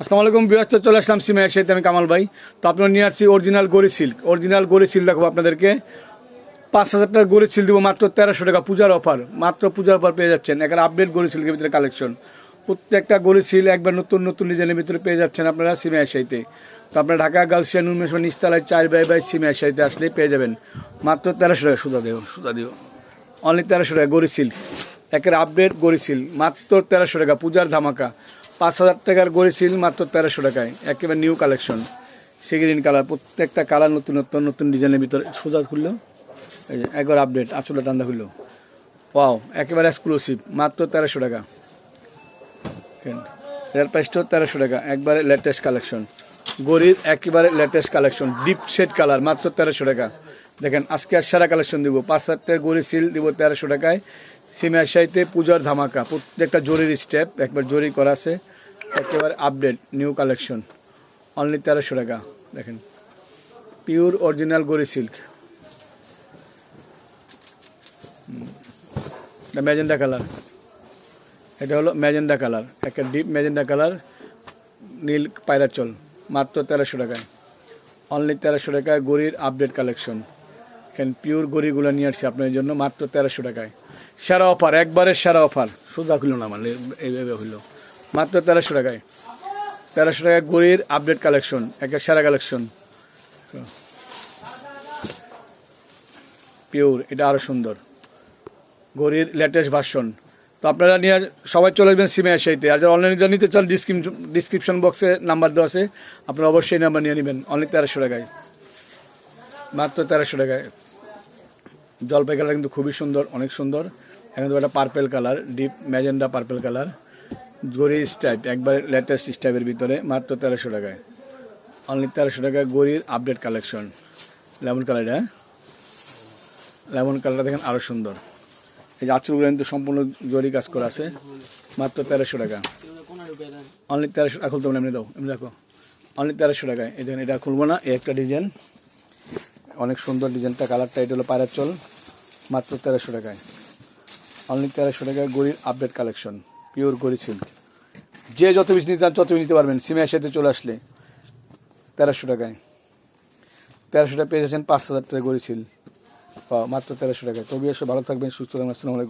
আসসালামু আলাইকুম বিয়াস্ত চলে আসলাম সিমের সাথে আমি কামাল ভাই। তো আপনার নিয়ে আসছি অরিজিনাল গড়ি সিল্ক অরিজিনাল গড়ি সিল্ক দেখাবো আপনাদেরকে। পাঁচ হাজার টাকার গড়ি সিল্ক দেবো মাত্র তেরোশো টাকা পূজার অফার মাত্র পূজার অফার পেয়ে যাচ্ছেন। এখানে আপডেট গড়ি সিল্কের ভিতরে কালেকশন প্রত্যেকটা গড়ি সিল একবার নতুন নতুন ডিজাইনের ভিতরে পেয়ে যাচ্ছেন আপনারা সিমে আশাইতে তো আপনারা ঢাকা গার্লসিয়া নুনমেশন নিস্তালায়, চার বাই বাই সিমে আশাইতে আসলেই পেয়ে যাবেন। মাত্র তেরোশো টাকা, সুদা দিও সুদা দিও। অনলি তেরোশো টাকা গড়ি সিল্ক একের আপডেট গড়ি সিল মাত্র তেরোশো টাকা, পূজার ধামাকা। পাঁচ হাজার টাকার গড়ি সিল মাত্র তেরোশো টাকায়। একেবারে new collection sea green colour প্রত্যেকটা কালার নতুন নতুন নতুন ডিজাইনের ভিতরে সোজা খুললো। একবার আপডেট আচলে টান্দা খুললো। পাও একেবারে এক্সক্লুসিভ মাত্র তেরোশো টাকা। রেড প্রাইসটাও তেরোশো টাকা, একবারে লেটেস্ট কালেকশন গরির একেবারে latest collection deep shade colour মাত্র তেরোশো টাকা। দেখেন, আজকে আর সারা কালেকশন দিব। পাঁচ হাজার গরি সিল দিব তেরোশো টাকায়। সিমে আশাইতে পূজার ধামাকা, প্রত্যেকটা জরির স্টেপ একবার জরি করা আছে, একেবারে আপডেট নিউ কালেকশন অনলি তেরোশো টাকা, দেখেন। পিওর অরিজিনাল গরি সিল্ক ম্যাজেন্ডা কালার এটা হলো ম্যাজেন্ডা কালার একটা ডিপ ম্যাজেন্ডা কালার নীল পায়রাচল মাত্র তেরোশো টাকায়। অনলি তেরোশো টাকায় গড়ির আপডেট কালেকশন এখানে পিওর গড়িগুলো নিয়ে আসছি আপনার জন্য মাত্র তেরোশো টাকায়। সেরা অফার একবারে সেরা অফার সোজা হইল না মানে এইভাবে হইল। মাত্র তেরোশো টাকায়। তেরোশো টাকায় গড়ির আপডেট কালেকশন একটা সেরা কালেকশন পিওর এটা আরও সুন্দর। গড়ির লেটেস্ট ভার্সন তো আপনারা নিয়ে সবাই চলে আসবেন সিমে আর যারা অনলাইনে যা নিতে চান ডিসক্রিপশন বক্সে নাম্বার দেওয়া আছে, আপনারা অবশ্যই নাম্বার নিয়ে নেবেন। অনলি তেরোশো টাকায়। মাত্র তেরোশো টাকায়। জলপাই কালার কিন্তু খুবই সুন্দর, অনেক সুন্দর। এখানে একটা purple colour deep magenta purple colour গড়ি স্টাইপ একবার লেটেস্ট স্টাইপের ভিতরে, মাত্র তেরোশো টাকায়। অনলি তেরোশো টাকায় গড়ির আপডেট কালেকশন লেমন কালার হ্যাঁ? লেমন কালারটা দেখেন আরও সুন্দর। এই যে আচলগুলো কিন্তু সম্পূর্ণ জরি কাজ করা আছে, মাত্র তেরোশো টাকা। অনলি তেরোশো টাকা খুলতে এমনি দাও, এমনি রাখো। অনলি তেরোশো টাকায়। এই দেখেন, এটা খুলবো না, এই একটা ডিজাইন অনেক সুন্দর ডিজাইনটা, কালারটা এটা হলো পায়রার চল, মাত্র তেরোশো টাকায়। অনলি তেরোশো টাকায় গড়ির আপডেট কালেকশন পিওর গড়ি সিল্ক যে যত বেশি নিতে চান তত নিতে পারবেন। সিমের সাথে চলে আসলে তেরোশো টাকায়। তেরোশো টাকা পেয়ে যাচ্ছেন পাঁচ হাজার টাকা গড়ি সিল মাত্র তেরোশো টাকায়। তবে এসে ভালো থাকবেন, সুস্থ থাকবেন, আসসালামু আলাইকুম।